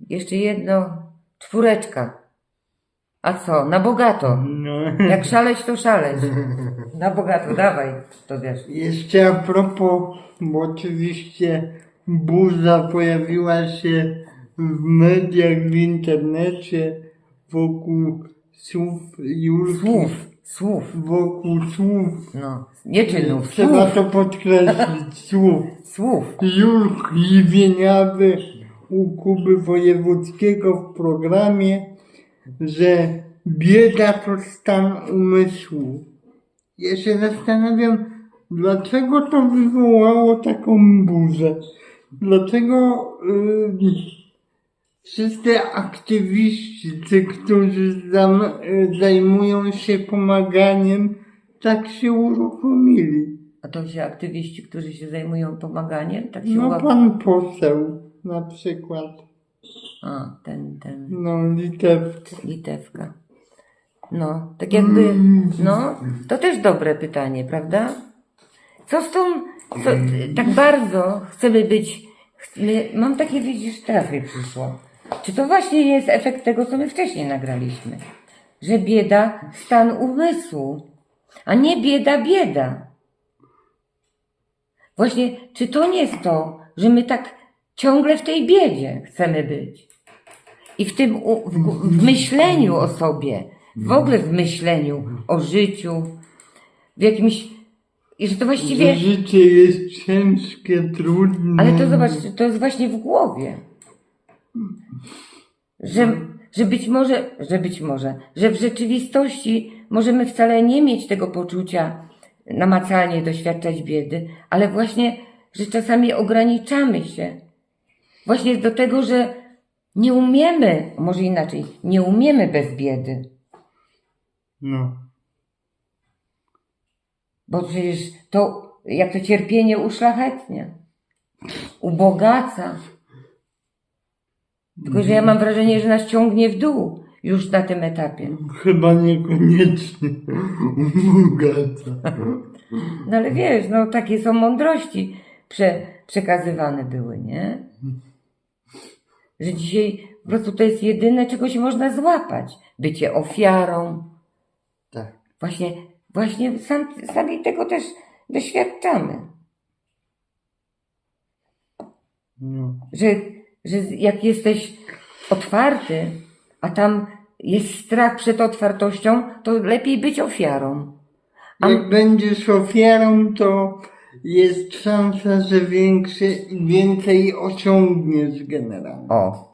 Jeszcze jedno, czwóreczka. A co, na bogato. No. Jak szaleć, to szaleć. Na bogato, dawaj, to wiesz. Jeszcze a propos, bo oczywiście burza pojawiła się w mediach, w internecie wokół słów Julki. Słów, słów, Wokół słów. no. Nie czynów, Trzeba słów, to podkreślić, słów. słów. Julki Wieniawy Kuby Wojewódzkiego w programie, że bieda to stan umysłu. Ja się zastanawiam, dlaczego to wywołało taką burzę. Dlaczego yy, wszyscy aktywiści, ci, którzy zam, y, zajmują się pomaganiem, tak się uruchomili. A to się aktywiści, którzy się zajmują pomaganiem, tak się No łap... pan poseł na przykład. A, ten, ten, No litewka. litewka. No, tak jakby, no, to też dobre pytanie, prawda? Co z tą, co, tak bardzo chcemy być, my, mam takie, widzisz, teraz mi przyszło. Czy to właśnie jest efekt tego, co my wcześniej nagraliśmy? Że bieda, stan umysłu, a nie bieda, bieda. Właśnie, czy to nie jest to, że my tak ciągle w tej biedzie chcemy być? I w tym, w, w myśleniu o sobie, w ogóle w myśleniu o życiu, w jakimś, i że to właściwie, Że życie jest ciężkie, trudne. ale to zobacz, to jest właśnie w głowie. Że, że być może, że być może, że w rzeczywistości możemy wcale nie mieć tego poczucia namacalnie doświadczać biedy, ale właśnie, że czasami ograniczamy się właśnie do tego, że nie umiemy, może inaczej, nie umiemy bez biedy. No. Bo przecież to, jak to cierpienie uszlachetnia, ubogaca. Tylko, że ja mam wrażenie, że nas ciągnie w dół już na tym etapie. Chyba niekoniecznie. Bogaca. No ale wiesz, no takie są mądrości prze, przekazywane były, nie? Że dzisiaj po prostu to jest jedyne, czego się można złapać. Bycie ofiarą. Tak. Właśnie, właśnie sam, sami tego też doświadczamy. No. że, że jak jesteś otwarty, a tam jest strach przed otwartością, to lepiej być ofiarą. A- Jak będziesz ofiarą, to jest szansa, że większy, więcej osiągniesz generalnie. O,